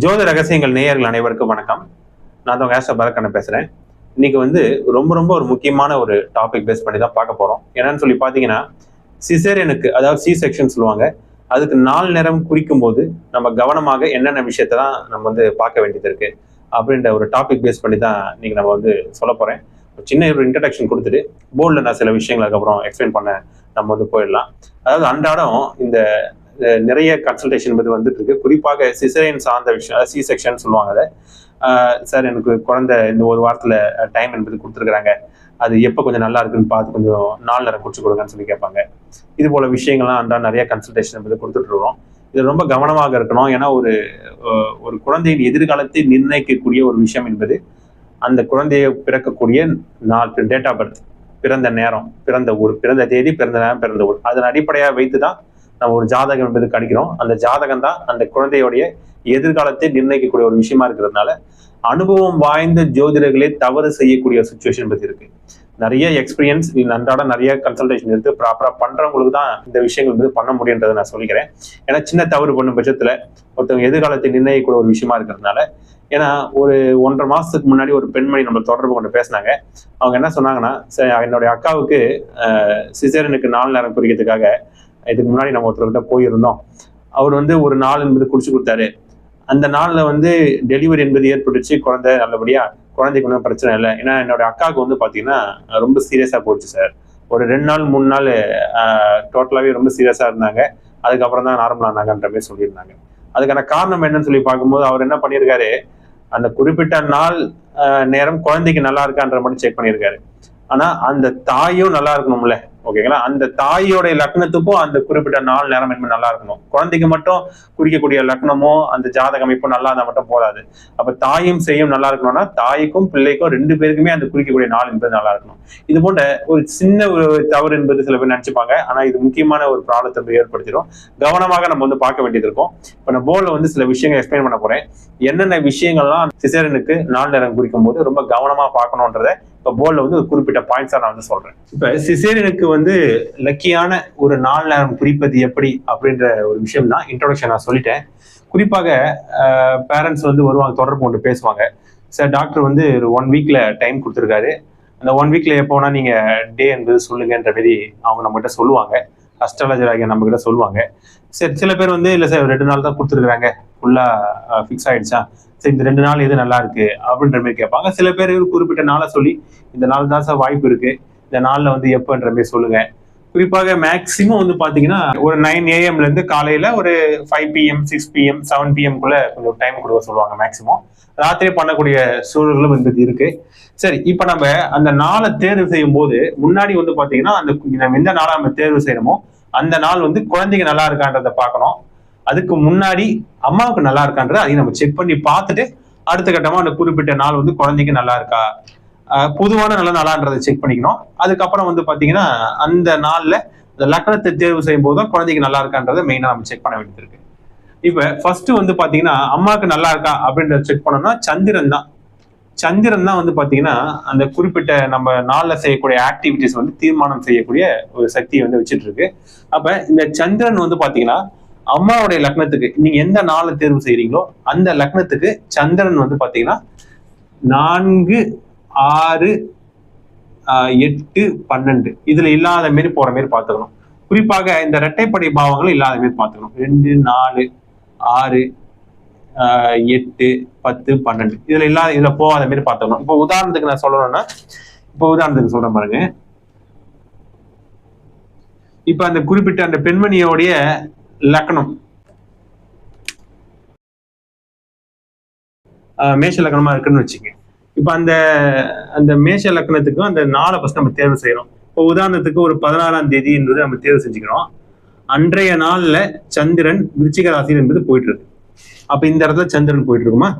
ஜோத ரகசியங்கள் நேயர்கள் அனைவருக்கும் வணக்கம். நான் தான் கேஷ பரக்கண்ணன் பேசுறேன். இன்னைக்கு வந்து ரொம்ப ரொம்ப ஒரு முக்கியமான ஒரு டாபிக் பேஸ் பண்ணி தான் பார்க்க போறோம். என்னன்னு சொல்லி பார்த்தீங்கன்னா சிசேரியனுக்கு அதாவது சி செக்ஷன் சொல்லுவாங்க அதுக்கு நாலு நேரம் குறிக்கும் போது நம்ம கவனமாக என்னென்ன விஷயத்தை தான் நம்ம வந்து பார்க்க வேண்டியது இருக்கு அப்படின்ற ஒரு டாபிக் பேஸ் பண்ணி தான் இன்னைக்கு நம்ம வந்து சொல்ல போறேன். ஒரு சின்ன ஒரு இன்ட்ரடக்ஷன் கொடுத்துட்டு போர்டில் நான் சில விஷயங்கள் அதுக்கப்புறம் எக்ஸ்பிளைன் பண்ண நம்ம வந்து போயிடலாம். அதாவது அன்றாடம் இந்த நிறைய கன்சல்டேஷன் பற்றி வந்துட்டு இருக்கு குறிப்பாக சிசரியன் சார்ந்த விஷயம் சி செக்ஷன் சொல்லுவாங்க அதை சார் எனக்கு குழந்தை இந்த ஒரு வாரத்தில் டைம் என்பது கொடுத்துருக்குறாங்க. அது எப்போ கொஞ்சம் நல்லா இருக்குன்னு பார்த்து கொஞ்சம் நாள் நேரம் குடிச்சு கொடுங்கன்னு சொல்லி கேட்பாங்க. இது போல விஷயங்கள்லாம் அந்த நிறைய கன்சல்டேஷன் என்பது கொடுத்துட்டு இருக்கோம். இது ரொம்ப கவனமாக இருக்கணும். ஏன்னா ஒரு ஒரு குழந்தையின் எதிர்காலத்தை நிர்ணயிக்கக்கூடிய ஒரு விஷயம் என்பது அந்த குழந்தையை பிறக்கக்கூடிய நாள் டேட் ஆஃப் பர்த் பிறந்த நேரம் பிறந்த ஊர் பிறந்த தேதி பிறந்த நேரம் பிறந்த ஊர். அதன் அடிப்படையாக வைத்து தான் நம்ம ஒரு ஜாதகம் என்பது கணிக்கிறோம். அந்த ஜாதகம் தான் அந்த குழந்தையுடைய எதிர்காலத்தை நிர்ணயிக்கக்கூடிய ஒரு விஷயமா இருக்கிறதுனால அனுபவம் வாய்ந்த ஜோதிடர்களே தவறு செய்யக்கூடிய சுச்சுவேஷன் பத்தி இருக்கு. நிறைய எக்ஸ்பீரியன்ஸ் நீ அன்றாட நிறைய கன்சல்டேஷன் இருக்கு ப்ராப்பரா பண்றவங்களுக்கு தான் இந்த விஷயங்கள் வந்து பண்ண முடியுன்றதை நான் சொல்லிக்கிறேன். ஏன்னா சின்ன தவறு பண்ணும் பட்சத்துல ஒருத்தவங்க எதிர்காலத்தை நிர்ணயிக்கக்கூடிய ஒரு விஷயமா இருக்கிறதுனால ஏன்னா ஒரு ஒன்றரை மாசத்துக்கு முன்னாடி ஒரு பெண்மணி நம்ம தொடர்பு கொண்டு பேசினாங்க. அவங்க என்ன சொன்னாங்கன்னா என்னுடைய அக்காவுக்கு சிசேரனுக்கு நாலு நேரம் குறிக்கிறதுக்காக இதுக்கு முன்னாடி நம்ம ஒருத்தர்கிட்ட போயிருந்தோம். அவர் வந்து ஒரு நாள் என்பது குடிச்சு கொடுத்தாரு. அந்த நாளில் வந்து டெலிவரி என்பது ஏற்பட்டுச்சு குழந்தை நல்லபடியா குழந்தைக்கு ஒன்றும் பிரச்சனை இல்லை. ஏன்னா என்னோட அக்காவுக்கு வந்து பார்த்தீங்கன்னா ரொம்ப சீரியஸாக போச்சு சார் ஒரு ரெண்டு நாள் மூணு நாள் டோட்டலாகவே ரொம்ப சீரியஸாக இருந்தாங்க. அதுக்கப்புறம் தான் நார்மல் ஆனாங்கன்ற மாதிரி சொல்லியிருந்தாங்க. அதுக்கான காரணம் என்னன்னு சொல்லி பார்க்கும்போது அவர் என்ன பண்ணியிருக்காரு? அந்த குறிப்பிட்ட நாள் நேரம் குழந்தைக்கு நல்லா இருக்கான்ற மட்டும் செக் பண்ணியிருக்காரு. ஆனால் அந்த தாயும் நல்லா இருக்கணும்ல. ஓகேங்களா? அந்த தாயோட லக்னத்துக்கும் அந்த குறிப்பிட்ட நாள் நேரம் என்பது நல்லா இருக்கணும். குழந்தைக்கு மட்டும் குறிக்கக்கூடிய லக்னமோ அந்த ஜாதக அமைப்போ நல்லா இருந்தால் மட்டும் போதாது. அப்ப தாயும் செய்யும் நல்லா இருக்கணும்னா தாய்க்கும் பிள்ளைக்கும் ரெண்டு பேருக்குமே அந்த குறிக்கக்கூடிய நாள் என்பது நல்லா இருக்கணும். இது போன்ற ஒரு சின்ன ஒரு தவறு என்பது சில பேர் நினைச்சுப்பாங்க. ஆனா இது முக்கியமான ஒரு ப்ராப்ளத்தை ஏற்படுத்திடும். கவனமாக நம்ம வந்து பார்க்க வேண்டியது இருக்கும். இப்ப நான் போர்டில் வந்து சில விஷயங்கள் எக்ஸ்பிளைன் பண்ண போறேன். என்னென்ன விஷயங்கள்லாம் சிசேரனுக்கு நாள் நேரம் குறிக்கும் போது ரொம்ப கவனமா பார்க்கணுன்றத இப்போ போர்டில் வந்து ஒரு குறிப்பிட்ட பாயிண்ட்ஸாக நான் வந்து சொல்கிறேன் இப்போ சிசேரியனுக்கு வந்து லக்கியான ஒரு நாள் நேரம் குறிப்பது எப்படி அப்படின்ற ஒரு விஷயம் தான் இன்ட்ரோடக்ஷன் நான் சொல்லிட்டேன். குறிப்பாக பேரண்ட்ஸ் வந்து வருவாங்க தொடர்பு கொண்டு பேசுவாங்க. சார் டாக்டர் வந்து ஒரு ஒன் வீக்கில் டைம் கொடுத்துருக்காரு. அந்த ஒன் வீக்கில் எப்போனா நீங்கள் டே என்பது சொல்லுங்கன்ற மாதிரி அவங்க நம்மகிட்ட சொல்லுவாங்க. அஸ்ட்ராலஜர் ஆகிய நம்ம கிட்ட சொல்லுவாங்க. சரி சில பேர் வந்து இல்லை சார் ரெண்டு நாள் தான் கொடுத்துருக்காங்க ஃபுல்லா ஃபிக்ஸ் ஆயிடுச்சா? சரி இந்த ரெண்டு நாள் எது நல்லா இருக்கு? அப்படின்ற மாதிரி கேட்பாங்க. சில பேர் குறிப்பிட்ட நாளை சொல்லி இந்த நாள் தான் சார் வாய்ப்பு இருக்கு. இந்த நாளில் வந்து எப்போன்ற மாதிரி சொல்லுங்க. குறிப்பாக மேக்சிமம் வந்து பார்த்தீங்கன்னா ஒரு நைன் ஏஎம்ல இருந்து காலையில ஒரு five PM six PM seven பிஎம்குள்ளே கொஞ்சம் டைம் கொடுக்க சொல்லுவாங்க மேக்சிமம் ராத்திரி பண்ணக்கூடிய சூழல்களும் இருந்தது இருக்கு. சரி இப்ப நம்ம அந்த நாளை தேர்வு செய்யும் போது முன்னாடி வந்து பாத்தீங்கன்னா அந்த நம்ம எந்த நாளை நம்ம தேர்வு செய்யணுமோ அந்த நாள் வந்து குழந்தைங்க நல்லா இருக்கான்றத பார்க்கணும். அதுக்கு முன்னாடி அம்மாவுக்கு நல்லா இருக்கான்றத அதையும் நம்ம செக் பண்ணி பார்த்துட்டு அடுத்த கட்டமா அந்த குறிப்பிட்ட நாள் வந்து குழந்தைக்கு நல்லா இருக்கா? பொதுவான நல்ல நாளான்றதை செக் பண்ணிக்கணும். அதுக்கப்புறம் வந்து பாத்தீங்கன்னா அந்த நாள்ல இந்த லக்னத்தை தேர்வு செய்யும் போது தான் குழந்தைக்கு நல்லா இருக்கான்றதை மெயினா நம்ம செக் பண்ண வேண்டியது இருக்கு. இப்ப ஃபர்ஸ்ட் வந்து பாத்தீங்கன்னா அம்மாவுக்கு நல்லா இருக்கா அப்படின்றத செக் பண்ணோம்னா சந்திரன் தான். சந்திரன் தான் வந்து பாத்தீங்கன்னா அந்த குறிப்பிட்ட நம்ம நாளில் செய்யக்கூடிய ஆக்டிவிட்டிஸ் வந்து தீர்மானம் செய்யக்கூடிய ஒரு சக்தியை வந்து வச்சுட்டு இருக்கு அப்ப இந்த சந்திரன் வந்து பாத்தீங்கன்னா அம்மாவுடைய லக்னத்துக்கு நீங்க எந்த நாளை தேர்வு செய்யறீங்களோ அந்த லக்னத்துக்கு சந்திரன் வந்து பாத்தீங்கன்னா நான்கு ஆறு எட்டு பன்னெண்டு. இதுல இல்லாத மாரி போற மாரி பார்த்துக்கணும் குறிப்பாக இந்த இரட்டைப்படை பாவங்கள் இல்லாத மாரி பார்த்துக்கணும் ரெண்டு நாலு ஆறு எட்டு பத்து பன்னெண்டு. இதுல இல்லாத இதுல போகாத மாதிரி பார்த்துக்கணும். இப்போ உதாரணத்துக்கு நான் சொல்லணும்னா இப்போ உதாரணத்துக்கு சொல்றேன் பாருங்க. இப்ப அந்த குறிப்பிட்ட அந்த பெண்மணியோடைய லக்னம் ஆஹ், மேஷ லக்னமா இருக்குன்னு வச்சுங்க. இப்ப அந்த அந்த மேஷ லக்னத்துக்கும் அந்த நாளை ஃபர்ஸ்ட் நம்ம தேர்வு செய்யறோம். இப்போ உதாரணத்துக்கு ஒரு பதினாறாம் தேதி என்பது நம்ம தேர்வு செஞ்சுக்கிறோம். அன்றைய நாள்ல சந்திரன் விருச்சிக ராசி என்பது போயிட்டு இருக்கு. அப்ப இந்த இடத்துல சந்திரன் போயிட்டு இருக்குமா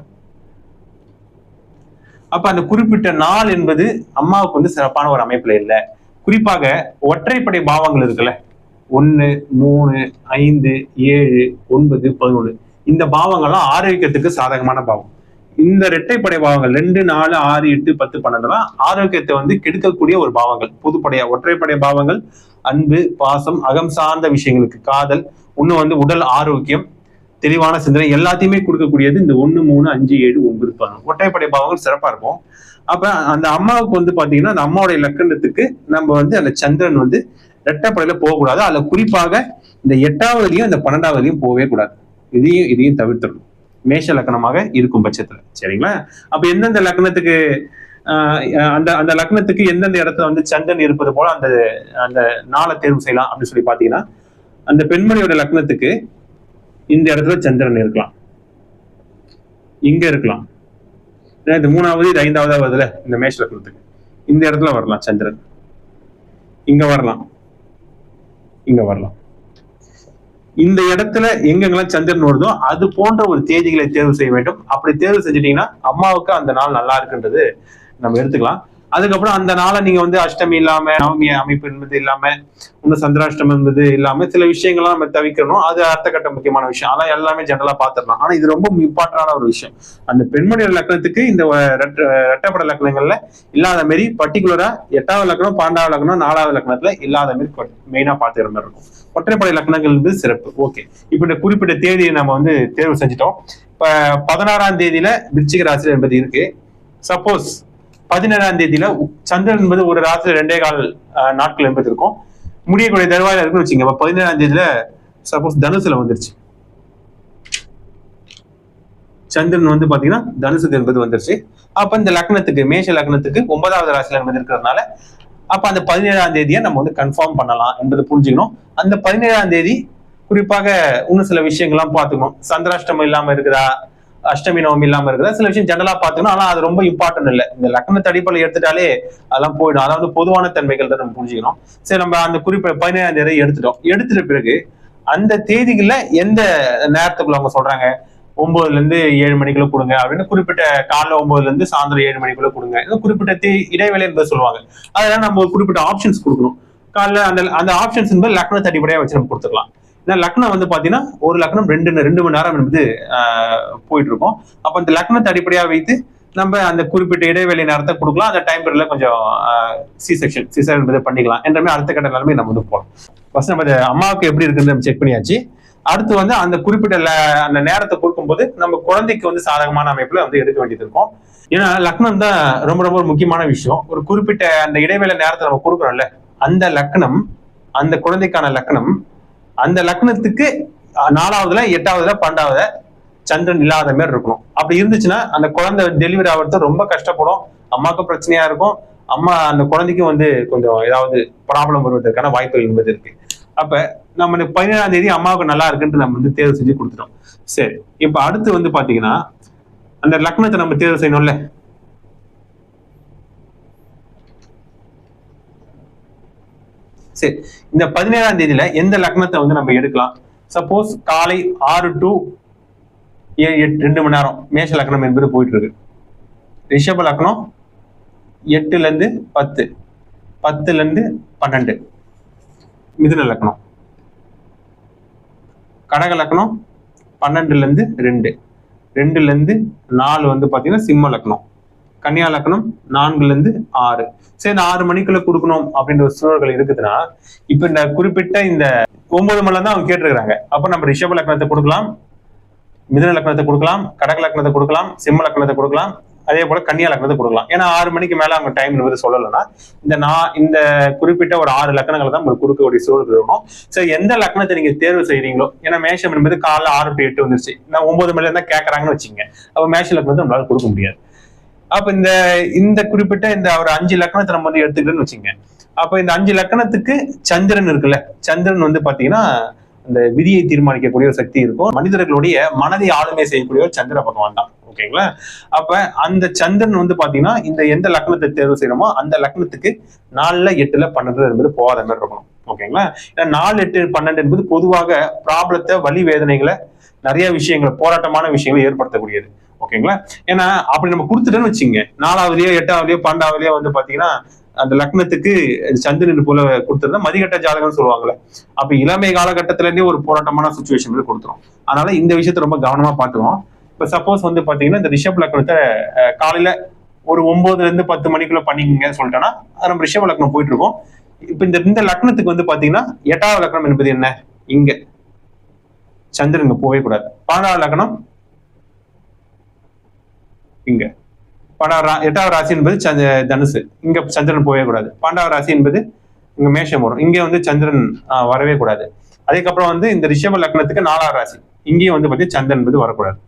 அப்ப அந்த குறிப்பிட்ட நாள் என்பது அம்மாவுக்கு வந்து சிறப்பான ஒரு அமைப்புல இல்லை. குறிப்பாக ஒற்றைப்படை பாவங்கள் இருக்குல்ல. ஒன்னு மூணு ஐந்து ஏழு ஒன்பது பதினொன்று இந்த பாவங்கள்லாம் ஆரோக்கியத்துக்கு சாதகமான பாவம். இந்த இரட்டைப்படை பாவங்கள் ரெண்டு நாலு ஆறு எட்டு பத்து பன்னெண்டுலாம் ஆரோக்கியத்தை வந்து கெடுக்கக்கூடிய ஒரு பாவங்கள். பொதுப்படையா ஒற்றைப்படை பாவங்கள் அன்பு பாசம் அகம் சார்ந்த விஷயங்களுக்கு காதல் இன்னும் வந்து உடல் ஆரோக்கியம் தெளிவான சிந்தனை எல்லாத்தையுமே கொடுக்கக்கூடியது இந்த ஒண்ணு மூணு அஞ்சு ஏழு ஒன்பது பதினொன்று. ஒற்றைப்படை பாவங்கள் சிறப்பா இருக்கும். அப்ப அந்த அம்மாவுக்கு வந்து பாத்தீங்கன்னா அந்த அம்மாவுடைய லக்கணத்துக்கு நம்ம வந்து அந்த சந்திரன் வந்து ரெட்டைப்படையில போகக்கூடாது. அதுல குறிப்பாக இந்த எட்டாவதுலையும் இந்த பன்னெண்டாவதுலையும் போகவே கூடாது. இதையும் இதையும் தவிர்த்துடணும். மேஷ லக்கணமாக இருக்கும் பட்சத்துல. சரிங்களா? அப்ப எந்தெந்த லக்கணத்துக்கு ஆஹ் அந்த அந்த லக்னத்துக்கு எந்தெந்த இடத்துல வந்து சந்திரன் இருப்பது போல அந்த அந்த நாளை தேர்வு செய்யலாம் அப்படின்னு சொல்லி பாத்தீங்கன்னா அந்த பெண்மணியோட லக்னத்துக்கு இந்த இடத்துல சந்திரன் இருக்கலாம். இங்க இருக்கலாம். இது மூணாவது இது ஐந்தாவது வருதுல இந்த மேஷ லக்னத்துக்கு. இந்த இடத்துல வரலாம் சந்திரன். இங்க வரலாம். இங்க வரலாம். இந்த இடத்துல எங்கெங்கெல்லாம் சந்திரன் வருதோ அது போன்ற ஒரு தேதிகளை தேர்வு செய்ய வேண்டும். அப்படி தேர்வு செஞ்சிட்டீங்கன்னா அம்மாவுக்கு அந்த நாள் நல்லா இருக்குன்றது நம்ம எடுத்துக்கலாம். அதுக்கப்புறம் அந்த நாளை நீங்க வந்து அஷ்டமி இல்லாம நவமி அமைப்பு என்பது இல்லாம இன்னும் சந்திராஷ்டம் என்பது இல்லாம சில விஷயங்கள்லாம் நம்ம தவிர்க்கணும். அது அடுத்த கட்ட முக்கியமான விஷயம். அதெல்லாம் எல்லாமே ஜெனரலா பாத்துடலாம். ஆனா இது ரொம்ப இம்பார்ட்டன்டான ஒரு விஷயம். அந்த பெண்மணி லக்னத்துக்கு இந்த ரெட்டப்பட ரெட்டைப்பட லக்னங்கள்ல இல்லாத மாரி பர்டிகுலரா எட்டாவது லக்னம் பன்னெண்டாவது லக்னம் நாலாவது லக்னத்துல இல்லாத மாரி மெயினா பாத்துக்கிற மாதிரி இருக்கும். ஒற்றைப்படை லக்னங்கள் வந்து சிறப்பு. ஓகே இப்ப இந்த குறிப்பிட்ட தேதியை நம்ம வந்து தேர்வு செஞ்சுட்டோம். இப்ப பதினாறாம் தேதியில விருச்சிக ராசி என்பது இருக்கு. சப்போஸ் பதினேழாம் தேதியில சந்திரன் என்பது ஒரு ராசியில ரெண்டே கால் நாட்கள் என்பது இருக்கும் முடியக்கூடிய தருவாயில இருக்குன்னு வச்சுங்க அப்ப பதினேழாம் தேதியில சப்போஸ் தனுசுல வந்துருச்சு. சந்திரன் வந்து பாத்தீங்கன்னா தனுசுக்கு என்பது வந்துருச்சு. அப்ப இந்த லக்னத்துக்கு மேஷ லக்னத்துக்கு ஒன்பதாவது ராசியில என்பது இருக்கிறதுனால அப்ப அந்த பதினேழாம் தேதியை நம்ம வந்து கன்ஃபார்ம் பண்ணலாம் என்பதை புரிஞ்சுக்கணும். அந்த பதினேழாம் தேதி குறிப்பாக இன்னும் சில விஷயங்கள்லாம் பார்த்துக்கணும். சந்திராஷ்டமம் இல்லாம இருக்குதா? அஷ்டமி நவமி இல்லாம இருக்குதா. சில விஷயம் ஜெனரலா பாத்துக்கணும் ஆனா அது ரொம்ப இம்பார்ட்டன்ட் இல்லை. இந்த லக்னத்தை அடிப்படையில் எடுத்துட்டாலே அதெல்லாம் போயிடும். அதாவது பொதுவான தன்மைகள் தான் நம்ம புரிஞ்சுக்கணும். சரி நம்ம அந்த குறிப்பிட்ட பதினேழாம் தேதி எடுத்துட்டோம். எடுத்துட்ட பிறகு அந்த தேதிகள்ல எந்த நேரத்துக்குள்ள அவங்க சொல்றாங்க? ஒன்பதுல இருந்து ஏழு மணிக்குள்ள கொடுங்க அப்படின்னு குறிப்பிட்ட காலைல ஒன்பதுல இருந்து சாயந்தரம் ஏழு மணிக்குள்ள கொடுங்க. இது குறிப்பிட்ட தே இடைவேளை என்பது சொல்லுவாங்க. அதெல்லாம் நம்ம ஒரு குறிப்பிட்ட ஆப்ஷன்ஸ் கொடுக்கணும். காலைல அந்த அந்த ஆப்ஷன்ஸ் என்பது லக்னத்தை அடிப்படையா வச்சு நம்ம கொடுத்துக்கலாம். ஏன்னா லக்னம் வந்து பாத்தீங்கன்னா ஒரு லக்னம் ரெண்டு ரெண்டு மணி நேரம் என்பது போயிட்டு இருக்கும் அப்ப அந்த லக்னத்தை அடிப்படையா வைத்து நம்ம அந்த குறிப்பிட்ட இடைவெளி நேரத்தை கொடுக்கலாம். அந்த டைம் பீரியட்ல கொஞ்சம் சி செக்ஷன் சிசர் என்பதை பண்ணிக்கலாம். என்றமே அடுத்த கட்ட நிலைமை நம்ம வந்து போகலாம். ஃபர்ஸ்ட் நம்ம அம்மாவுக்கு எப்படி இருக்குன்னு செக் பண்ணியாச்சு. அடுத்து வந்து அந்த குறிப்பிட்ட ல- அந்த நேரத்தை கொடுக்கும்போது நம்ம குழந்தைக்கு வந்து சாதகமான அமைப்புல வந்து எடுக்க வேண்டியது இருக்கும். ஏன்னா லக்னம் தான் ரொம்ப ரொம்ப ஒரு முக்கியமான விஷயம். ஒரு குறிப்பிட்ட அந்த இடைவேளை நேரத்தை நம்ம கொடுக்குறோம்ல அந்த லக்னம் அந்த குழந்தைக்கான லக்னம் அந்த லக்னத்துக்கு நாலாவதுல எட்டாவதுல பன்னெண்டாவதுல சந்திரன் இல்லாத மாதிரி இருக்கணும். அப்படி இருந்துச்சுன்னா அந்த குழந்தை டெலிவரி ஆகிறது ரொம்ப கஷ்டப்படும். அம்மாவுக்கும் பிரச்சனையா இருக்கும். அம்மா அந்த குழந்தைக்கும் வந்து கொஞ்சம் ஏதாவது ப்ராப்ளம் வருவதற்கான வாய்ப்புகள் என்பது இருக்கு. அப்ப நம்ம பதினேழாம் தேதி அம்மாவுக்கு நல்லா இருக்குன்ட்டு நம்ம வந்து தேர்வு செஞ்சு கொடுத்துட்டோம். சரி இப்ப அடுத்து வந்து பாத்தீங்கன்னா அந்த லக்னத்தை நம்ம தேர்வு செய்யணும்ல. சரி இந்த பதினேழாம் தேதியில எந்த லக்னத்தை வந்து நம்ம எடுக்கலாம்? சப்போஸ் காலை ஆறு டு ஏழு எட்டு ரெண்டு மணி நேரம் மேஷ லக்னம் என்பது போயிட்டு இருக்கு ரிஷப லக்னம் எட்டுல இருந்து பத்து. பத்துல இருந்து பன்னெண்டு. மிதுன லக்னம். கடக லக்னம் பன்னெண்டுல இருந்து ரெண்டு. ரெண்டுல இருந்து நாலு வந்து பாத்தீங்கன்னா சிம்ம லக்னம். கன்னியா லக்னம் நான்குல இருந்து ஆறு. சரி இந்த ஆறு மணிக்குள்ள கொடுக்கணும் அப்படின்ற ஒரு சூழல்கள் இருக்குதுன்னா இப்ப இந்த குறிப்பிட்ட இந்த ஒன்பது மணில தான் அவங்க கேட்டிருக்கிறாங்க. அப்ப நம்ம ரிஷப லக்னத்தை கொடுக்கலாம் மிதன லக்னத்தை கொடுக்கலாம் கடக லக்னத்தை கொடுக்கலாம் சிம்ம லக்னத்தை கொடுக்கலாம் அதே போல கன்னியா லக்னத்தை கொடுக்கலாம். ஏன்னா ஆறு மணிக்கு மேல அவங்க டைம் என்பது சொல்லலைன்னா இந்த நான் இந்த குறிப்பிட்ட ஒரு ஆறு லக்னங்களை தான் உங்களுக்கு கொடுக்கக்கூடிய சூழல் இருக்கணும். சரி எந்த லக்னத்தை நீங்க தேர்வு செய்யறீங்களோ ஏன்னா மேஷம் என்பது காலைல ஆறு டு எட்டு வந்துருச்சு. நான் ஒன்பது மணில இருந்தா கேட்கறாங்கன்னு வச்சுங்க அப்ப மேஷ லக்னத்தை நம்மளால கொடுக்க முடியாது. அப்ப இந்த இந்த குறிப்பிட்ட இந்த ஒரு அஞ்சு லக்கணத்தை நம்ம வந்து எடுத்துக்கிட்டோம்னு வச்சுங்க. அப்ப இந்த அஞ்சு லக்கணத்துக்கு சந்திரன் இருக்குல்ல சந்திரன் வந்து பாத்தீங்கன்னா அந்த விதியை தீர்மானிக்கக்கூடிய ஒரு சக்தி இருக்கும். மனிதர்களுடைய மனதை ஆளுமை செய்யக்கூடிய ஒரு சந்திர பகவான் தான். ஓகேங்களா அப்ப அந்த சந்திரன் வந்து பாத்தீங்கன்னா இந்த எந்த லக்னத்தை தேர்வு செய்யணுமோ அந்த லக்னத்துக்கு நாலுல எட்டுல பன்னெண்டுல என்பது போகாத மாதிரி இருக்கணும். ஓகேங்களா ஏன்னா நாலு எட்டு பன்னெண்டு என்பது பொதுவாக ப்ராப்ளத்தை வலி வேதனைகளை நிறைய விஷயங்களை போராட்டமான விஷயங்களை ஏற்படுத்தக்கூடியது. ஓகேங்களா? ஏன்னா அப்படி நம்ம கொடுத்துட்டோன்னு வச்சுங்க நாலாவதுலயோ எட்டாவதுலயோ பன்னெண்டாவதுலயோ வந்து பாத்தீங்கன்னா அந்த லக்னத்துக்கு சந்திரன் போல கொடுத்துருந்தா மதிகட்ட ஜாதகம்னு சொல்லுவாங்கல்ல. அப்ப இளமை காலகட்டத்துல இருந்தே ஒரு போராட்டமான சுச்சுவேஷன் கொடுத்துரும். அதனால இந்த விஷயத்த ரொம்ப கவனமா பாத்துருவோம் இப்ப சப்போஸ் வந்து பாத்தீங்கன்னா இந்த ரிஷப் லக்னத்தை காலையில ஒரு ஒன்பதுல இருந்து பத்து மணிக்குள்ள பண்ணிக்கங்கன்னு சொல்லிட்டோம்னா அது நம்ம ரிஷப் லக்னம் போயிட்டு இருக்கோம் இப்ப இந்த இந்த லக்னத்துக்கு வந்து பாத்தீங்கன்னா எட்டாவது லக்னம் என்பது என்ன? இங்க. சந்திரன் இங்க போகவே கூடாது. பன்னெண்டாவது லக்னம் இங்க. பன்னெண்டாவது ரா- எட்டாவது ராசி என்பது சந்த- தனுசு. இங்க சந்திரன் போகவே கூடாது. பன்னெண்டாவது ராசி என்பது இங்க மேஷம் வரும். இங்க வந்து சந்திரன் வரவே கூடாது. அதுக்கப்புறம் வந்து இந்த ரிஷப லக்னத்துக்கு நாலாவது ராசி. இங்கேயும் வந்து பார்த்தீங்கன்னா சந்திரன் என்பது வரக்கூடாது.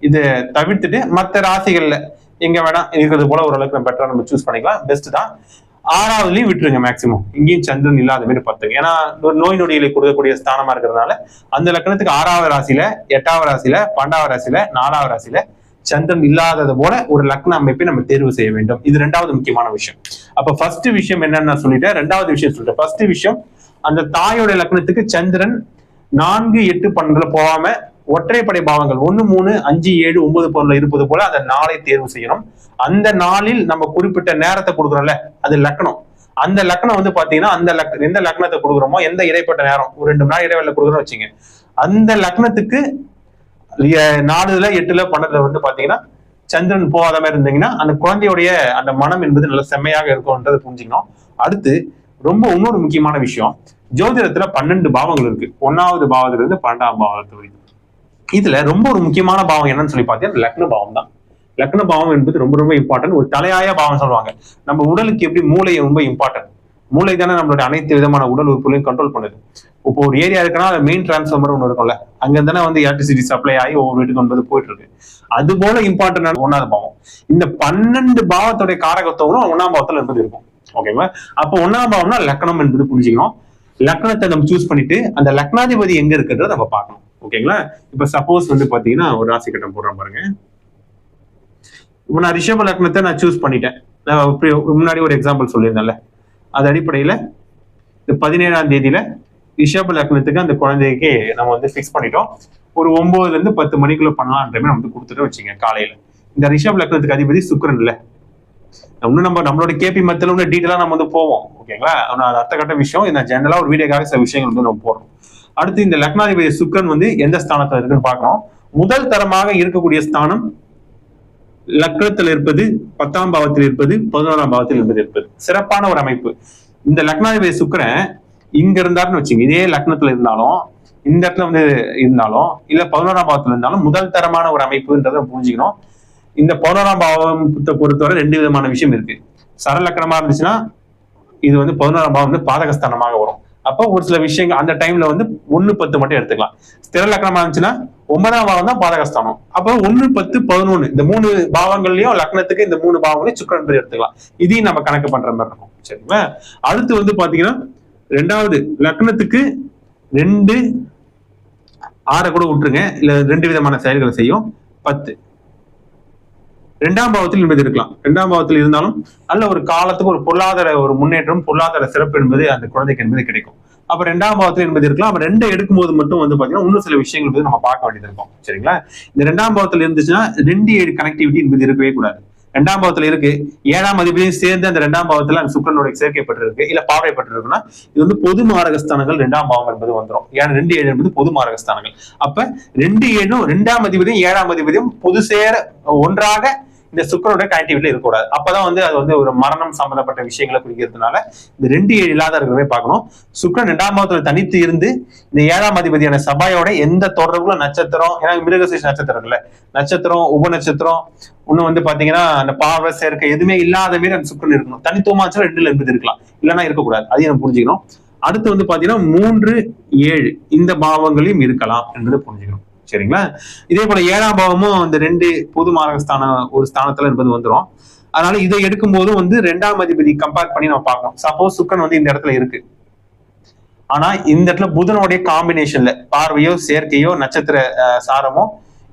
இதை தவிர்த்துட்டு மற்ற ராசிகள்ல எங்க வேணா இருக்கிறது போல ஓரளவுக்கு நம்ம பெட்டரா நம்ம சூஸ் பண்ணிக்கலாம். பெஸ்ட் தான். ஆறாவதுலயும் விட்டுருங்க மேக்சிமம் இங்கேயும் சந்திரன் இல்லாத மாதிரி பார்த்துங்க. ஏன்னா ஒரு நோய் நொடிகளை கொடுக்கக்கூடிய ஸ்தானமா இருக்கிறதுனால அந்த லக்னத்துக்கு ஆறாவது ராசியில எட்டாவது ராசியில பன்னெண்டாவது ராசியில நாலாவது ராசியில சந்திரன் இல்லாதது போல ஒரு லக்ன அமைப்பை நம்ம தேர்வு செய்ய வேண்டும். இது ரெண்டாவது முக்கியமான விஷயம். அப்ப ஃபர்ஸ்ட் விஷயம் என்னன்னு நான் சொல்லிட்டேன். ரெண்டாவது விஷயம் சொல்லிட்டேன். ஃபர்ஸ்ட் விஷயம் அந்த தாயோட லக்னத்துக்கு சந்திரன் நான்கு எட்டு பன்னெண்டுல போகாம ஒற்றைப்படை பாவங்கள் ஒண்ணு மூணு அஞ்சு ஏழு ஒன்பது பொருள் இருப்பது போல அந்த நாளை தேர்வு செய்யணும். அந்த நாளில் நம்ம குறிப்பிட்ட நேரத்தை கொடுக்குறோம்ல அது லக்னம். அந்த லக்னம் வந்து பாத்தீங்கன்னா அந்த லக் எந்த லக்னத்தை கொடுக்குறோமோ எந்த இடைப்பட்ட நேரம் ஒரு ரெண்டு மணி நேரம் இடைவெளியில் கொடுக்குறோம் வச்சுங்க அந்த லக்னத்துக்கு நாலுல எட்டுல பன்னெண்டுல வந்து பாத்தீங்கன்னா சந்திரன் போகாத மாதிரி இருந்தீங்கன்னா அந்த குழந்தையுடைய அந்த மனம் என்பது நல்ல செம்மையாக இருக்கும்ன்றதை புரிஞ்சுக்கணும். அடுத்து ரொம்ப இன்னொரு முக்கியமான விஷயம் ஜோதிடத்துல பன்னெண்டு பாவங்கள் இருக்கு. ஒன்னாவது பாவத்துல இருந்து பன்னெண்டாம் பாவத்து வரைக்கும். இதுல ரொம்ப ஒரு முக்கியமான பாவம் என்னன்னு சொல்லி பார்த்தீங்கன்னா லக்ன பாவம் தான். லக்ன பாவம் என்பது ரொம்ப ரொம்ப இம்பார்ட்டன்ட் ஒரு தலையாய பாவம் சொல்லுவாங்க. நம்ம உடலுக்கு எப்படி மூளை ரொம்ப இம்பார்ட்டன்ட் மூளை தானே நம்மளுடைய அனைத்து விதமான உடல் உறுப்புகளையும் கண்ட்ரோல் பண்ணுது. இப்போ ஒரு ஏரியா இருக்குன்னா அது மெயின் டிரான்ஸ்ஃபார்மர் ஒன்று இருக்கும்ல. அங்க தானே வந்து எலக்ட்ரிசிட்டி சப்ளை ஆகி ஒவ்வொரு வீட்டுக்கு என்பது போயிட்டு இருக்கு அது போல இம்பார்ட்டன்ட் ஒன்னாவது பாவம். இந்த பன்னெண்டு பாவத்துடைய காரகத்தவரும் ஒன்னாம் பாவத்துல என்பது இருக்கும். ஓகேங்களா அப்போ ஒன்னாம் பாவம்னா லக்னம் என்பது புரிஞ்சுக்கணும். லக்னத்தை நம்ம சூஸ் பண்ணிட்டு அந்த லக்னாதிபதி எங்க இருக்குன்றத நம்ம பார்க்கணும். ஓகேங்களா இப்ப சப்போஸ் வந்து பாத்தீங்கன்னா ஒரு ராசி கட்டம் போடுறேன் பாருங்க. இப்போ நான் ரிஷப லக்னத்தை நான் சூஸ் பண்ணிட்டேன். நான் இப்படி முன்னாடி ஒரு எக்ஸாம்பிள் சொல்லியிருந்தேன்ல. அது அடிப்படையில இந்த பதினேழாம் தேதியில ரிஷப லக்னத்துக்கு அந்த குழந்தைக்கு நம்ம வந்து ஃபிக்ஸ் பண்ணிட்டோம். ஒரு ஒன்பதுல இருந்து பத்து மணிக்குள்ள பண்ணலான்றமே நம்ம வந்து கொடுத்துட்டு வச்சுங்க காலையில. இந்த ரிஷப் லக்னத்துக்கு அதிபதி சுக்கரன் இல்ல. இன்னும் நம்ம நம்மளோட கேபி மத்தியில உள்ள டீட்டெயிலாக நம்ம வந்து போவோம். ஓகேங்களா? ஆனா அது அடுத்த கட்ட விஷயம். இந்த ஜென்ரலாக ஒரு வீடியோக்காக சில விஷயங்கள் வந்து நம்ம போடுறோம். அடுத்து இந்த லக்னாதிபதி சுக்கரன் வந்து எந்த ஸ்தானத்தில் இருக்குன்னு பார்க்கணும் முதல் தரமாக இருக்கக்கூடிய ஸ்தானம் லக்னத்தில் இருப்பது பத்தாம் பாவத்தில் இருப்பது பதினோராம் பாவத்தில் இருப்பது இருப்பது. சிறப்பான ஒரு அமைப்பு. இந்த லக்னாதிபதி சுக்கிரன் இங்க இருந்தாருன்னு வச்சுங்க இதே லக்னத்துல இருந்தாலும் இந்த இடத்துல வந்து இருந்தாலும் இல்ல பதினோராம் பாவத்துல இருந்தாலும் முதல் தரமான ஒரு அமைப்புன்றதை புரிஞ்சுக்கணும். இந்த பதினோராம் பாவத்தை பொறுத்தவரை ரெண்டு விதமான விஷயம் இருக்கு. சரலக்கணமா இருந்துச்சுன்னா இது வந்து பதினோராம் பாவம் வந்து பாதகஸ்தானமாக வரும். அப்போ ஒரு சில விஷயங்கள் அந்த டைம்ல வந்து ஒன்னு பத்து மட்டும் எடுத்துக்கலாம். ஸ்திர லக்னமா இருந்துச்சுன்னா ஒன்பதாம் பாவம் தான் பாதகஸ்தானம். அப்போ ஒன்னு பத்து பதினொன்னு இந்த மூணு பாவங்கள்லயும் லக்னத்துக்கு இந்த மூணு பாவங்களையும் சுக்கரன் பேர் எடுத்துக்கலாம். இதையும் நம்ம கணக்கு பண்ற மாதிரி இருக்கும். சரிங்களா? அடுத்து வந்து பாத்தீங்கன்னா ரெண்டாவது லக்னத்துக்கு ரெண்டு ஆறை கூட விட்டுருங்க. இல்ல ரெண்டு விதமான செயல்களை செய்யும். பத்து. ரெண்டாம் பாவத்தில் என்பது இருக்கலாம். ரெண்டாம் பாவத்தில் இருந்தாலும் நல்ல ஒரு காலத்துக்கு ஒரு பொருளாதார ஒரு முன்னேற்றம் பொருளாதார சிறப்பு என்பது அந்த குழந்தைக்கு என்பது கிடைக்கும். அப்ப ரெண்டாம் பாவத்தில் என்பது இருக்கலாம். அப்ப ரெண்டு எடுக்கும்போது மட்டும் வந்து பாத்தீங்கன்னா இன்னும் சில விஷயங்கள் வந்து நம்ம பார்க்க வேண்டியது இருக்கும். சரிங்களா? இந்த ரெண்டாம் பாவத்தில் இருந்துச்சுன்னா ரெண்டு ஏழு கனெக்டிவிட்டி என்பது இருக்கவே கூடாது. ரெண்டாம் பாவத்துல இருக்கு. ஏழாம் அதிபதியும் சேர்ந்து அந்த ரெண்டாம் பாவத்துல அந்த சுக்கரனுடைய சேர்க்கப்பட்டிருக்கு. இல்ல பார்வைப்பட்டிருக்குன்னா இது வந்து பொது மாரகஸ்தானங்கள் ரெண்டாம் பாவம் என்பது வந்துடும் ஏன்னா ரெண்டு ஏழு என்பது பொது மாரகஸ்தானங்கள். அப்ப ரெண்டு ஏழும் ரெண்டாம் அதிபதியும் ஏழாம் அதிபதியும் பொது சேர ஒன்றாக இந்த சுக்கரோட கனெக்டிவிட்டில இருக்கக்கூடாது. அப்பதான் வந்து அது வந்து ஒரு மரணம் சம்பந்தப்பட்ட விஷயங்களை குறிக்கிறதுனால இந்த ரெண்டு ஏழு இல்லாத இருக்கிறவே பார்க்கணும். சுக்கரன் ரெண்டாம் பாவத்துல தனித்து இருந்து இந்த ஏழாம் அதிபதியான சபாயோட எந்த தொடர்புல நட்சத்திரம் ஏன்னா மிருகசீஷ நட்சத்திரம் இருக்குல்ல நட்சத்திரம் உப நட்சத்திரம் இன்னும் வந்து பாத்தீங்கன்னா அந்த பார்வை சேர்க்கை எதுவுமே இல்லாத மாரி அந்த சுக்கரன் இருக்கணும். தனித்துவமாச்சும் ரெண்டுல என்பது இருக்கலாம். இல்லைன்னா இருக்கக்கூடாது. அதையும் நம்ம புரிஞ்சுக்கணும். அடுத்து வந்து பாத்தீங்கன்னா மூன்று ஏழு இந்த பாவங்களையும் இருக்கலாம் என்பதை புரிஞ்சுக்கணும். சரிங்களா? இதே போல ஏழாம் பாவமும் அந்த ரெண்டு பொது மாரகஸ்தான ஒரு ஸ்தானத்துல என்பது வந்துடும் அதனால இதை எடுக்கும் போதும் வந்து ரெண்டாம் அதிபதி கம்பேர் பண்ணி நம்ம பார்க்கணும். சப்போஸ் சுக்கன் வந்து இந்த இடத்துல இருக்கு. ஆனா இந்த இடத்துல புதனுடைய காம்பினேஷன்ல பார்வையோ சேர்க்கையோ நட்சத்திர சாரமோ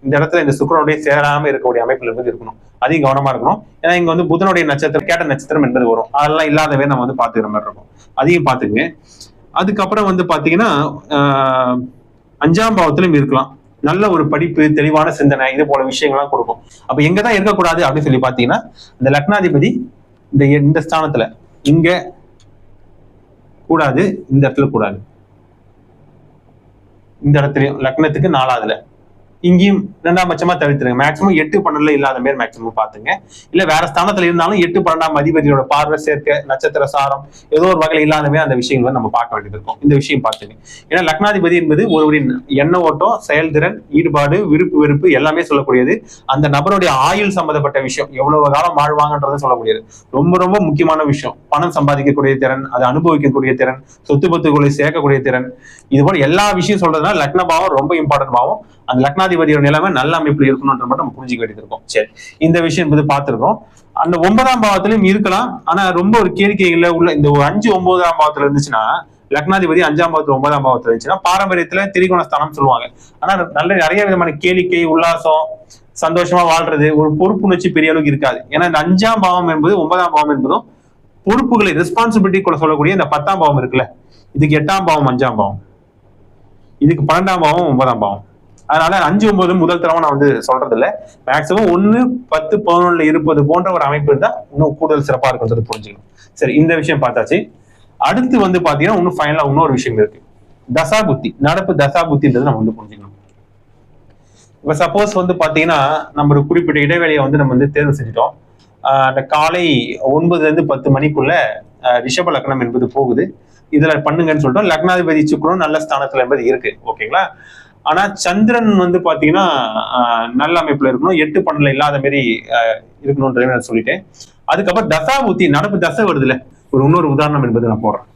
இந்த இடத்துல இந்த சுக்கரனுடைய சேராம இருக்கக்கூடிய அமைப்புல இருந்து இருக்கணும். அதையும் கவனமா இருக்கணும். ஏன்னா இங்க வந்து புதனுடைய நட்சத்திரம் கேட்ட நட்சத்திரம் என்பது வரும். அதெல்லாம் இல்லாதவே நம்ம வந்து பாத்துக்கிற மாதிரி இருக்கும். அதையும் பாத்துக்குங்க அதுக்கப்புறம் வந்து பாத்தீங்கன்னா அஞ்சாம் பாவத்திலும் இருக்கலாம். நல்ல ஒரு படிப்பு தெளிவான சிந்தனை இது போல விஷயங்கள்லாம் கொடுக்கும். அப்ப எங்கதான் இருக்கக்கூடாது அப்படின்னு சொல்லி பாத்தீங்கன்னா இந்த லக்னாதிபதி இந்த இந்த ஸ்தானத்துல இங்க கூடாது இந்த இடத்துல கூடாது. இந்த இடத்துலயும் லக்னத்துக்கு நாலாவதுல. இங்கேயும் ரெண்டாம் பட்சமா தவிர்த்துருங்க. மேக்ஸிமம் எட்டு பன்னெண்டுல இல்லாத மாதிரி மேக்ஸிமம் பாத்துங்க இல்ல வேற ஸ்தானத்துல இருந்தாலும் எட்டு பன்னெண்டாம் அதிபதியோட பார்வை சேர்க்கை நட்சத்திர சாரம் ஏதோ ஒரு வகையில் இல்லாத மாதிரி அந்த விஷயங்களை நம்ம பார்க்க வேண்டியது இருக்கும். இந்த விஷயம் பார்த்துங்க. ஏன்னா லக்னாதிபதி என்பது ஒருவரின் எண்ண ஓட்டம் செயல்திறன் ஈடுபாடு விருப்பு வெறுப்பு எல்லாமே சொல்லக்கூடியது. அந்த நபருடைய ஆயுள் சம்பந்தப்பட்ட விஷயம் எவ்வளவு காலம் வாழ்வாங்கன்றதை சொல்லக்கூடியது. ரொம்ப ரொம்ப முக்கியமான விஷயம். பணம் சம்பாதிக்கக்கூடிய திறன் அதை அனுபவிக்கக்கூடிய திறன் சொத்து பத்துக்களை சேர்க்கக்கூடிய திறன். இது போல எல்லா விஷயம் சொல்றதுனால லக்ன பாவம் ரொம்ப இம்பார்ட்டன்ட் பாவம். அந்த லக்னாதிபதியோட நிலைமை நல்ல அமைப்புல இருக்கணும்ன்ற மட்டும் நம்ம புரிஞ்சுக்க வேண்டியது இருக்கும். சரி. இந்த விஷயம் என்பது பார்த்திருக்கோம் அந்த ஒன்பதாம் பாவத்திலையும் இருக்கலாம். ஆனா ரொம்ப ஒரு கேளிக்கைகள்ல உள்ள இந்த ஒரு அஞ்சு ஒன்பதாம் பாவத்துல இருந்துச்சுன்னா லக்னாதிபதி அஞ்சாம் பாவத்துல ஒன்பதாம் பாவத்துல இருந்துச்சுன்னா பாரம்பரியத்துல திரிகோண ஸ்தானம் சொல்லுவாங்க. ஆனா நல்ல நிறைய விதமான கேளிக்கை உல்லாசம் சந்தோஷமா வாழ்றது ஒரு பொறுப்புணர்ச்சி பெரிய அளவுக்கு இருக்காது. ஏன்னா இந்த அஞ்சாம் பாவம் என்பது ஒன்பதாம் பாவம் என்பதும் பொறுப்புகளை ரெஸ்பான்சிபிலிட்டி கூட சொல்லக்கூடிய இந்த பத்தாம் பாவம் இருக்குல்ல. இதுக்கு எட்டாம் பாவம் அஞ்சாம் பாவம். இதுக்கு பன்னெண்டாம் பாவம் ஒன்பதாம் பாவம். அதனால அஞ்சு ஒன்பது முதல் தரமா நான் வந்து சொல்றது இல்ல மேக்சிமம் ஒன்னு பத்து பதினொன்னுல இருப்பது போன்ற ஒரு அமைப்பு இருந்தா இன்னும் கூடுதல் சிறப்பா இருக்கிறது புரிஞ்சுக்கணும். சரி இந்த விஷயம் பார்த்தாச்சு. அடுத்து வந்து பாத்தீங்கன்னா இன்னும் ஃபைனலா இன்னொரு விஷயம் இருக்கு. தசா புத்தி நடப்பு தசா புத்தின்றது நம்ம வந்து புரிஞ்சுக்கணும். இப்ப சப்போஸ் வந்து பாத்தீங்கன்னா நம்ம ஒரு குறிப்பிட்ட இடைவெளியை வந்து நம்ம வந்து தேர்வு செஞ்சுட்டோம். அந்த காலை ஒன்பதுல இருந்து பத்து மணிக்குள்ள ரிஷப லக்னம் என்பது போகுது. இதுல பண்ணுங்கன்னு சொல்லிட்டோம். லக்னாதிபதி சுக்கரம் நல்ல ஸ்தானத்துல என்பது இருக்கு. ஓகேங்களா? ஆனா சந்திரன் வந்து பாத்தீங்கன்னா ஆஹ் நல்ல அமைப்புல இருக்கணும். எட்டு பன்னெண்டுல இல்லாத மாதிரி ஆஹ் இருக்கணும்ன்றதை நான் சொல்லிட்டேன். அதுக்கப்புறம் தசா புத்தி நடப்பு தசை வருதுல ஒரு இன்னொரு உதாரணம் என்பது நான் போடுறேன்.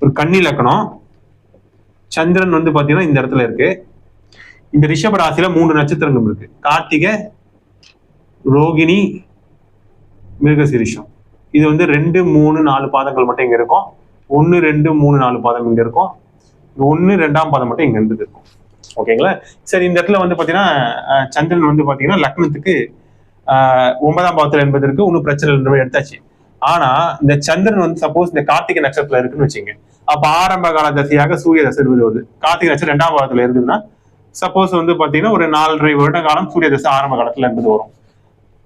ஒரு கண்ணி லக்கணம் சந்திரன் வந்து பாத்தீங்கன்னா இந்த இடத்துல இருக்கு. இந்த ரிஷப ராசியில மூணு நட்சத்திரங்கள் இருக்கு. கார்த்திகை ரோகிணி மிருகசிரிஷம். இது வந்து ரெண்டு மூணு நாலு பாதங்கள் மட்டும் இங்க இருக்கும். ஒன்னு ரெண்டு மூணு நாலு பாதம் இங்க இருக்கும். ஒன்னு ரெண்டாம் பாதம் மட்டும் இங்க இருந்து இருக்கும். ஓகேங்களா? சரி இந்த இடத்துல வந்து பாத்தீங்கன்னா சந்திரன் வந்து பாத்தீங்கன்னா லக்னத்துக்கு ஆஹ், ஒன்பதாம் பாவத்துல என்பதற்கு ஒன்றும் பிரச்சனை இல்லை எடுத்தாச்சு. ஆனா இந்த சந்திரன் வந்து சப்போஸ் இந்த கார்த்திகை நட்சத்திரத்துல இருக்குன்னு வச்சுங்க அப்ப ஆரம்ப கால தசையாக சூரிய தசை வருது. கார்த்திகை நட்சத்திரம் ரெண்டாம் பாவத்துல இருந்ததுன்னா சப்போஸ் வந்து பாத்தீங்கன்னா ஒரு நாலரை வருட காலம் சூரிய தசை ஆரம்ப காலத்துல என்பது வரும்.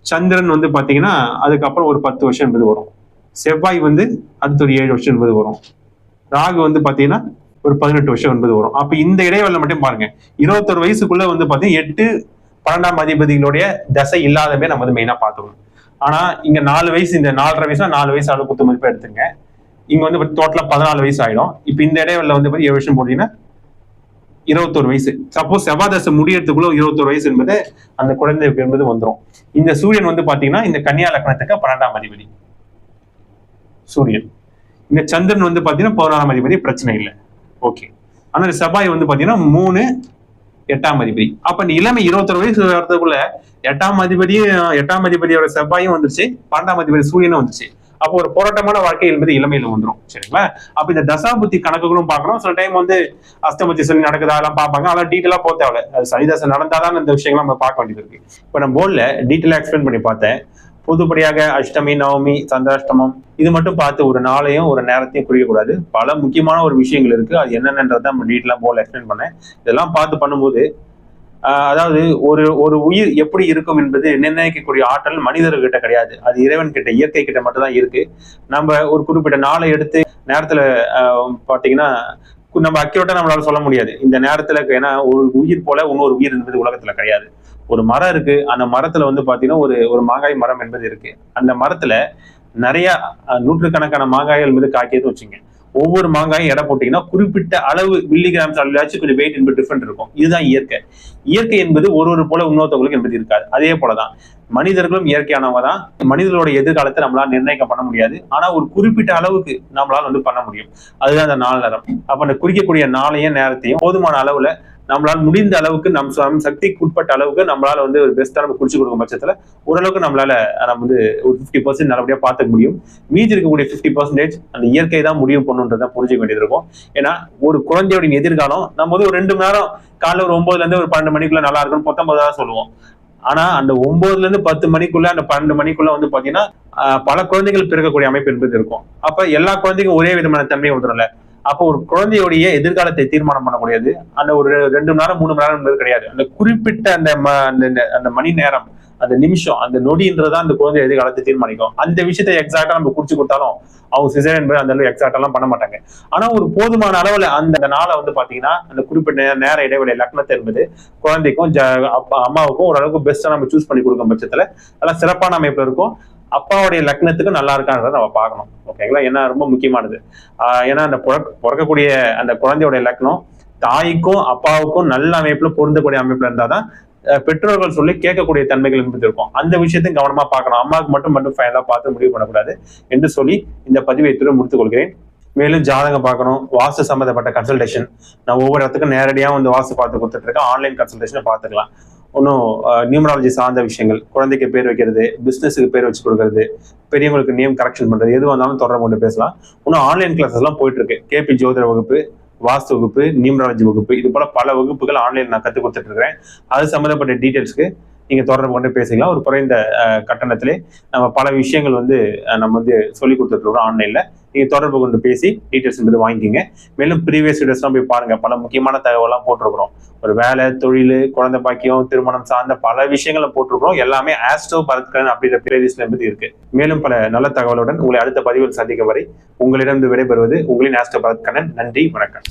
சந்திரன் வந்து பாத்தீங்கன்னா அதுக்கப்புறம் ஒரு பத்து வருஷம் என்பது வரும். செவ்வாய் வந்து அடுத்த ஒரு ஏழு வருஷம் என்பது வரும். ராகு வந்து பாத்தீங்கன்னா ஒரு பதினெட்டு வருஷம் என்பது வரும். அப்ப இந்த இடைவெளியில மட்டும் பாருங்க. இருபத்தொரு வயசுக்குள்ள வந்து பாத்தீங்கன்னா எட்டு பன்னெண்டாம் அதிபதிகளுடைய தசை இல்லாதவே நம்ம வந்து மெயினா பார்த்துக்கணும். ஆனா இங்க நாலு வயசு இந்த நாலரை வயசுல நாலு வயசு அளவு குத்து மதிப்பு எடுத்துங்க இங்க வந்து டோட்டலா பதினாலு வயசு ஆயிடும். இப்ப இந்த இடைவெளியில வந்து ஏழு வருஷம் போட்டீங்கன்னா இருபத்தொரு வயசு. சப்போஸ் செவ்வாய் தசை முடியறதுக்குள்ள இருபத்தொரு வயசு என்பது அந்த குழந்தைக்கு என்பது வந்துடும் இந்த சூரியன் வந்து பாத்தீங்கன்னா இந்த கன்னியா லக்னத்துக்கு பன்னெண்டாம் அதிபதி. சூரியன். இந்த சந்திரன் வந்து பாத்தீங்கன்னா பதினாறாம் அதிபதி பிரச்சனை இல்லை. ஓகே ஆனா செவ்வாய் வந்து பாத்தீங்கன்னா மூணு எட்டாம் அதிபதி. அப்ப இந்த இளமை இருபத்தொரு வயசு வரதுக்குள்ள எட்டாம் அதிபதியும் எட்டாம் அதிபதியோட செவ்வாயும் வந்துருச்சு பன்னெண்டாம் அதிபதி சூரியனும் வந்துருச்சு. அப்போ ஒரு போராட்டமான வாழ்க்கை என்பது இளமையில வந்துடும் சரிங்களா? அப்ப இந்த தசாபுத்தி கணக்குகளும் பார்க்கணும் சில டைம் வந்து அஷ்டமத்தி சனி நடக்குதா எல்லாம் பார்ப்பாங்க. அதெல்லாம் டீட்டெயிலா போக தேவை அது சனிதாசன் நடந்தாதான் இந்த விஷயங்கள் நம்ம பார்க்க வேண்டியது இருக்கு. இப்ப நான் போர்டில் டீட்டெயிலா எக்ஸ்பிளைன் பண்ணி பார்த்தேன். பொதுப்படியாக அஷ்டமி நவமி சந்திராஷ்டமம் இது மட்டும் பார்த்து ஒரு நாளையும் ஒரு நேரத்தையும் குறிக்கக்கூடாது. பல முக்கியமான ஒரு விஷயங்கள் இருக்கு. அது என்னென்னன்றதை நம்ம டீட்டெயிலாக போல எக்ஸ்பிளைன் பண்ணேன். இதெல்லாம் பார்த்து பண்ணும்போது அதாவது ஒரு ஒரு உயிர் எப்படி இருக்கும் என்பது நிர்ணயிக்கக்கூடிய ஆற்றல் மனிதர்கிட்ட கிடையாது. அது இறைவன் கிட்ட இயற்கை கிட்ட மட்டும் தான் இருக்கு. நம்ம ஒரு குறிப்பிட்ட நாளை எடுத்து நேரத்துல பாத்தீங்கன்னா கு- நம்ம அக்யூரேட்டா நம்மளால சொல்ல முடியாது. இந்த நேரத்துல ஏன்னா ஒரு உயிர் போல இன்னொரு உயிர் என்பது உலகத்துல கிடையாது. ஒரு மரம் இருக்கு. அந்த மரத்துல வந்து பாத்தீங்கன்னா ஒரு ஒரு மாங்காய் மரம் என்பது இருக்கு. அந்த மரத்துல நிறைய நூற்றுக்கணக்கான மாங்காய்கள் மீது காய்க்கியது வச்சுங்க ஒவ்வொரு மாங்காயும் எடை போட்டீங்கன்னா குறிப்பிட்ட அளவு மில்லிகிராம்ஸ் அளவாச்சும் கொஞ்சம் வெயிட் என்பது டிஃப்ரெண்ட் இருக்கும். இதுதான் இயற்கை. இயற்கை என்பது ஒரு ஒரு போல இன்னொருத்தவங்களுக்கு என்பது இருக்காது. அதே போலதான். மனிதர்களும் இயற்கையானவங்க தான். மனிதர்களோட எதிர்காலத்தை நம்மளால நிர்ணயிக்க பண்ண முடியாது. ஆனா ஒரு குறிப்பிட்ட அளவுக்கு நம்மளால வந்து பண்ண முடியும். அதுதான் அந்த நாள் நேரம். அப்ப அந்த குறிக்கக்கூடிய நாளையும் நேரத்தையும் போதுமான அளவுல நம்மளால் முடிந்த அளவுக்கு நம் ச- சக்திக்கு உட்பட்ட அளவுக்கு நம்மளால வந்து ஒரு பெஸ்ட்டாக நம்ம குடிச்சு கொடுக்கும் பட்சத்துல ஓரளவுக்கு நம்மளால நம்ம வந்து ஒரு ஃபிஃப்டி பர்சன்ட் நல்லபடியா பார்த்துக்க முடியும். மீதி இருக்கக்கூடிய ஃபிஃப்டி பர்சன்டேஜ் அந்த இயற்கை தான் முடிவு பண்ணுன்றதை புரிஞ்சுக்க வேண்டியது இருக்கும். ஏன்னா ஒரு குழந்தையோட எதிர்காலம் நம்ம வந்து ஒரு ரெண்டு மணி நேரம் காலைல ஒரு ஒன்பதுல இருந்து ஒரு பன்னெண்டு மணிக்குள்ள நல்லா இருக்கும்னு பத்தொன்பதா சொல்லுவோம். ஆனா அந்த ஒன்பதுல இருந்து பத்து மணிக்குள்ள அந்த பன்னெண்டு மணிக்குள்ள வந்து பாத்தீங்கன்னா பல குழந்தைகள் பிறக்கக்கூடிய அமைப்பு என்பது இருக்கும். அப்ப எல்லா குழந்தைக்கும் ஒரே விதமான தன்மை வந்துடும்ல அப்போ ஒரு குழந்தையுடைய எதிர்காலத்தை தீர்மானம் பண்ணக்கூடியது. அந்த ஒரு ரெண்டு மணி நேரம் மூணு மணி நேரம் கிடையாது. அந்த குறிப்பிட்ட அந்த ம- அந்த- அந்த மணி நேரம் அந்த நிமிஷம் அந்த நொடின்றதான் அந்த குழந்தை எதிர்காலத்தை தீர்மானிக்கும். அந்த விஷயத்தை எக்ஸாக்டா நம்ம குறிச்சு கொடுத்தாலும் அவங்க சிசேரியன் போய் அந்த அளவு எக்ஸாக்டா எல்லாம் பண்ண மாட்டாங்க. ஆனா ஒரு போதுமான அளவுல அந்த நாளை வந்து பாத்தீங்கன்னா அந்த குறிப்பிட்ட நேர- இடைவெளி லக்னத்தை என்பது குழந்தைக்கும் ஜ- அப்பா- அம்மாவுக்கும் ஓரளவுக்கு பெஸ்டா நம்ம சூஸ் பண்ணி கொடுக்கும் பட்சத்துல நல்லா சிறப்பான அமைப்புல இருக்கும். அப்பாவுடைய லக்னத்துக்கு நல்லா இருக்கான்றதை நம்ம பார்க்கணும். ஓகேங்களா? ஏன்னா ரொம்ப முக்கியமானது. ஏன்னா அந்த பிறக்கக்கூடிய அந்த குழந்தையோட லக்னம் தாய்க்கும் அப்பாவுக்கும் நல்ல அமைப்புல பொருந்தக்கூடிய அமைப்புல இருந்தா தான் பெற்றோர்கள் சொல்லி கேட்கக்கூடிய தன்மைகள் என்பது இருக்கும் அந்த விஷயத்தையும் கவனமா பார்க்கணும். அம்மாவுக்கு மட்டும் மட்டும் ஃபைனலா பார்த்து முடிவு பண்ணக்கூடாது என்று சொல்லி இந்த பதிவை இத்துடன் முடித்துக் கொள்கிறேன். மேலும் ஜாதகம் பார்க்கணும். வாஸ்து சம்பந்தப்பட்ட கன்சல்டேஷன் நான் ஒவ்வொரு இடத்துக்கும் நேரடியாக வந்து வாஸ்து பார்த்து கொடுத்துட்டு இருக்கேன். ஆன்லைன் கன்சல்டேஷனை பார்த்துக்கலாம். Oh ஒன்றும் நியூமராலஜி uh, சார்ந்த விஷயங்கள். குழந்தைக்கு பேர் வைக்கிறது பிஸ்னஸுக்கு பேர் வச்சு கொடுக்கறது பெரியவங்களுக்கு நேம் கரெக்ஷன் பண்ணுறது எது வந்தாலும் தொடர்பு கொண்டு பேசலாம். இன்னும் ஆன்லைன் கிளாஸஸ்லாம் எல்லாம் போயிட்டு இருக்கு. கேபி ஜோதிட வகுப்பு வாஸ்து வகுப்பு நியூமராலஜி வகுப்பு இது போல பல வகுப்புகள் ஆன்லைன் நான் கற்றுக் கொடுத்துட்டு இருக்கிறேன். அது சம்மந்தப்பட்ட டீட்டெயில்ஸ்க்கு நீங்க தொடர்பு கொண்டு பேசிக்கலாம் ஒரு குறைந்த கட்டணத்திலே நம்ம பல விஷயங்கள் வந்து நம்ம வந்து சொல்லி கொடுத்துட்டு ஆன்லைனில் ஆன்லைன்ல. நீங்க தொடர்பு கொண்டு பேசி டீட்டெயில்ஸ் என்பது வாங்கிக்கிங்க. மேலும் ப்ரீவியஸ் வீடியோஸ்லாம் போய் பாருங்க. பல முக்கியமான தகவலாம் போட்டிருக்கிறோம். ஒரு வேலை தொழில் குழந்தை பாக்கியம் திருமணம் சார்ந்த பல விஷயங்களை போட்டிருக்கிறோம். எல்லாமே ஆஸ்ட்ரோ பரத்கரன் அப்படின்ற பிளேலிஸ்ட்ல என்பது இருக்கு. மேலும் பல நல்ல தகவலுடன் உங்களை அடுத்த பதிவில் சந்திக்கும் வரை உங்களிடம் விடைபெறுவது உங்களின் ஆஸ்ட்ரோ பரத்கரன் நன்றி வணக்கம்.